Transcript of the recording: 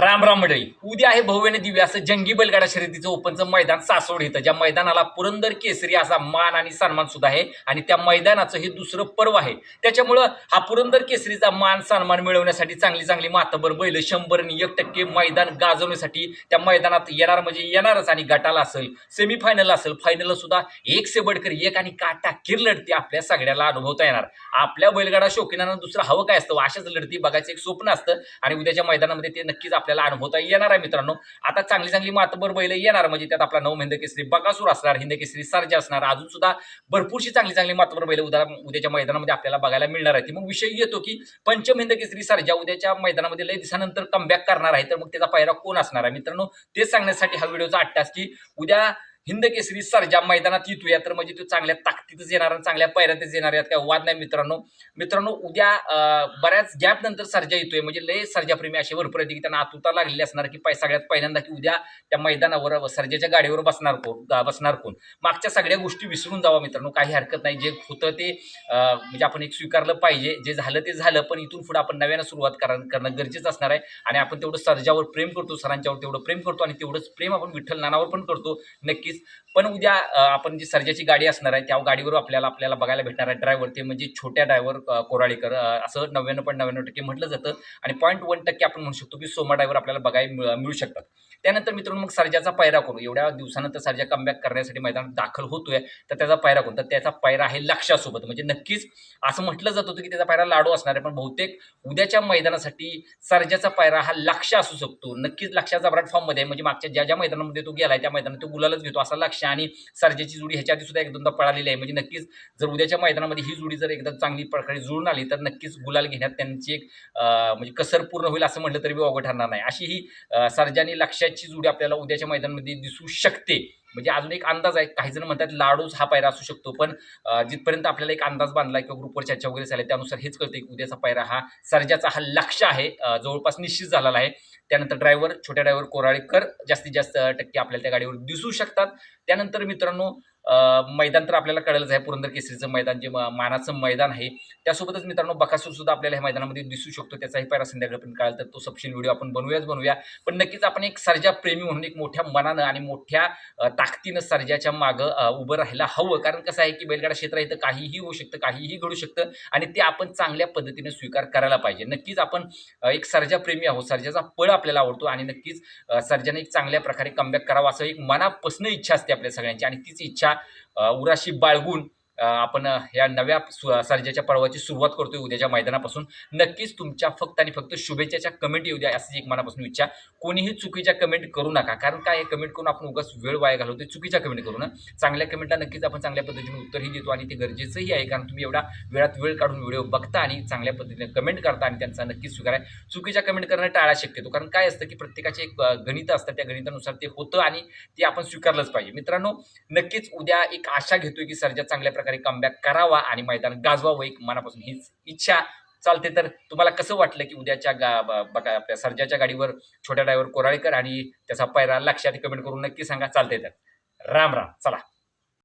राम राम मंडळी. उद्या आहे भव्य दिव्य असं जंगी बैलगाडा शर्यतीचं ओपनचं मैदान सासवड इथं. ज्या मैदानाला पुरंदर केसरी असा मान आणि सन्मान सुद्धा आहे आणि त्या मैदानाचं हे दुसरं पर्व आहे. त्याच्यामुळं हा पुरंदर केसरीचा मान सन्मान मिळवण्यासाठी चांगली चांगली मातबर बैल शंभर आणि एक टक्के मैदान गाजवण्यासाठी त्या मैदानात येणार म्हणजे येणारच आणि गटाला असेल सेमीफायनल असेल फायनल सुद्धा एक सेबडकर एक आणि काटा किर लढती आपल्या सगळ्याला अनुभवता येणार. आपल्या बैलगाडा शौकीनानं दुसरं हवं काय असतं? अशाच लढती बघायचं एक स्वप्न असतं आणि उद्याच्या मैदानामध्ये ते नक्कीच आपल्याला अनुभवता येणार आहे मित्रांनो. आता चांगली चांगली मातबर बैल येणार म्हणजे त्यात आपला नऊ हिंद केसरी बकासूर असणार हिंद केसरी असणार अजून सुद्धा भरपूरशी चांगली चांगली मातबर बैल उद्या उद्याच्या मैदानामध्ये आपल्याला बघायला मिळणार आहे मग विषय येतो की पंचम हिंद केसरी सर्जा उद्याच्या मैदानामध्ये लय दिवसानंतर कमबॅक करणार आहे तर मग त्याचा पायरा कोण असणार आहे मित्रांनो? तेच सांगण्यासाठी हा व्हिडिओचा अट्टास की उद्या हिंद केसरी सर्जा मैदानात येतोय. तर म्हणजे तो चांगल्या ताकदीतच येणार आणि चांगल्या पैरातच येणार यात काय वाद नाही मित्रांनो. मित्रांनो उद्या बऱ्याच गॅप नंतर सर्जा येतोय. म्हणजे लय सरजाप्रेमी असे भरपूर आहेत की त्यांना आतुरता लागलेली असणार की पाय सगळ्यात पहिल्यांदा की उद्या त्या मैदानावर सर्जाच्या गाडीवर बसणार कोण? बसणार कोण? मागच्या सगळ्या गोष्टी विसरून जावा मित्रांनो. काही हरकत नाही. जे होतं ते म्हणजे आपण एक स्वीकारलं पाहिजे. जे झालं ते झालं पण इथून पुढे आपण नव्यानं सुरुवात करणं गरजेचं असणार आहे. आणि आपण तेवढं सर्जावर प्रेम करतो सरांच्यावर तेवढं प्रेम करतो आणि तेवढंच प्रेम आपण विठ्ठल नानावर पण करतो. नक्की नक्कीच. पण उद्या आपण जी सर्जाची गाडी असणार आहे त्या गाडीवर आपल्याला आपल्याला बघायला भेटणार आहे. ड्रायव्हर ते म्हणजे छोट्या ड्रायव्हर कोराळीकर असं नव्याण्णव पॉईंट नव्याण्णव टक्के म्हटलं जातं. आणि पॉईंट वन टक्के आपण म्हणू शकतो की सोमा ड्रायव्हर आपल्याला बघायला मिळ- मिळू शकतात. त्यानंतर मित्रांनो मग सर्जाचा पायरा करू. एवढ्या दिवसानंतर सर्जा कमबॅक करण्यासाठी मैदानात दाखल होतोय. तर त्याचा पायरा कोण तर त्याचा पायरा आहे लक्षासोबत म्हणजे नक्कीच असं म्हटलं जात होतं की त्याचा पायरा लाडू असणार आहे. पण बहुतेक उद्याच्या मैदानासाठी सर्जाचा पायरा हा लक्ष असू शकतो. नक्कीच लक्षाचा ब्राट फॉर्ममध्ये आहे. म्हणजे मागच्या ज्या ज्या मैदानामध्ये तो गेलाय त्या मैदानात तो गुलालच घेतो. असा लक्ष आणि सर्जेची जोडी ह्याच्या आधी सुद्धा एक दोनदा पळालेली आहे. म्हणजे नक्कीच जर उद्याच्या मैदानामध्ये ही जोडी जर एकदा चांगली प्रकारे जुळून आली तर नक्कीच गुलाल घेण्यात त्यांची एक म्हणजे कसर पूर्ण होईल असं म्हटलं तरी अवघड ठरणार नाही. अशी ही सर्जानी लक्षाची जोडी आपल्याला उद्याच्या मैदानामध्ये दिसू शकते. म्हणजे अजून एक अंदाज आहे. काही जण म्हणतात लाडूच हा पायरा असू शकतो पण जिथपर्यंत आपल्याला एक अंदाज बांधला किंवा ग्रुपवर चर्चा वगैरे झाली त्यानुसार हेच कळतं की उद्याचा पायरा हा सर्जाचा हा लक्ष आहे जवळपास निश्चित झालेला आहे. त्यानंतर ड्रायव्हर छोट्या ड्रायव्हर कोराळेकर जास्तीत जास्त टक्के आपल्याला त्या गाडीवर दिसू शकतात. त्यानंतर मित्रांनो मैदान तर आपल्याला कळलंच आहे. पुरंदर केसरीचं मैदान जे मानाचं मैदान आहे. त्यासोबतच मित्रांनो बकासूर सुद्धा आपल्याला ह्या मैदानामध्ये दिसू शकतो. त्याचाही पायरा संध्याकाळपर्यंत पण कळाल तर तो सपशील व्हिडिओ आपण बनवूयाच बनवूया. पण नक्कीच आपण एक सर्जा प्रेमी म्हणून एक मोठ्या मनानं आणि मोठ्या ताकदीनं सर्जाच्या मागं उभं राहायला हवं. कारण कसं आहे की बैलगाडा क्षेत्र इथं काहीही होऊ शकतं काहीही घडू शकतं आणि ते आपण चांगल्या पद्धतीने स्वीकार करायला पाहिजे. नक्कीच आपण एक सर्जा प्रेमी आहोत. सर्जाचा पळ आपल्याला आवडतो आणि नक्कीच सर्जाने एक चांगल्या प्रकारे कमबॅक करावा असं एक मनापासून इच्छा असते आपल्या सगळ्यांची आणि तीच इच्छा उराशी बाळगून आपण या नव्या सु- सर्जाच्या पर्वाची सुरुवात करतोय उद्याच्या मैदानापासून. नक्कीच तुमच्या फक्त आणि फक्त शुभेच्छाच्या कमेंट येऊ द्या अशी एक मनापासून इच्छा. कोणीही चुकीच्या कमेंट करू नका. कारण काय कमेंट करून आपण उगाच वेळ वाया घालवतो चुकीच्या कमेंट करू ना. चांगल्या कमेंटला नक्कीच आपण चांगल्या पद्धतीने उत्तरही देतो आणि ते गरजेचंही आहे. कारण तुम्ही एवढा वेळात वेळ काढून व्हिडिओ बघता आणि चांगल्या पद्धतीने कमेंट करता आणि त्यांचा नक्कीच स्वीकार आहे. चुकीच्या कमेंट करणं टाळा शक्यतो. कारण काय असतं की प्रत्येकाचे एक गणित असतं. त्या गणितानुसार ते होतं आणि ते आपण स्वीकारलंच पाहिजे. मित्रांनो नक्कीच उद्या एक आशा घेतोय की सर्जा चांगल्या प्रकारे कमबॅक करावा आणि मैदान गाजवावं एक मनापासून हीच इच्छा चालते. तर तुम्हाला कसं वाटलं की उद्याच्या गा बघा आपल्या सर्जाच्या गाडीवर छोट्या ड्रायव्हर कोराळेकर आणि त्याचा पायरा लक्षात कमेंट करून नक्की सांगा. चालते तर. राम राम. चला.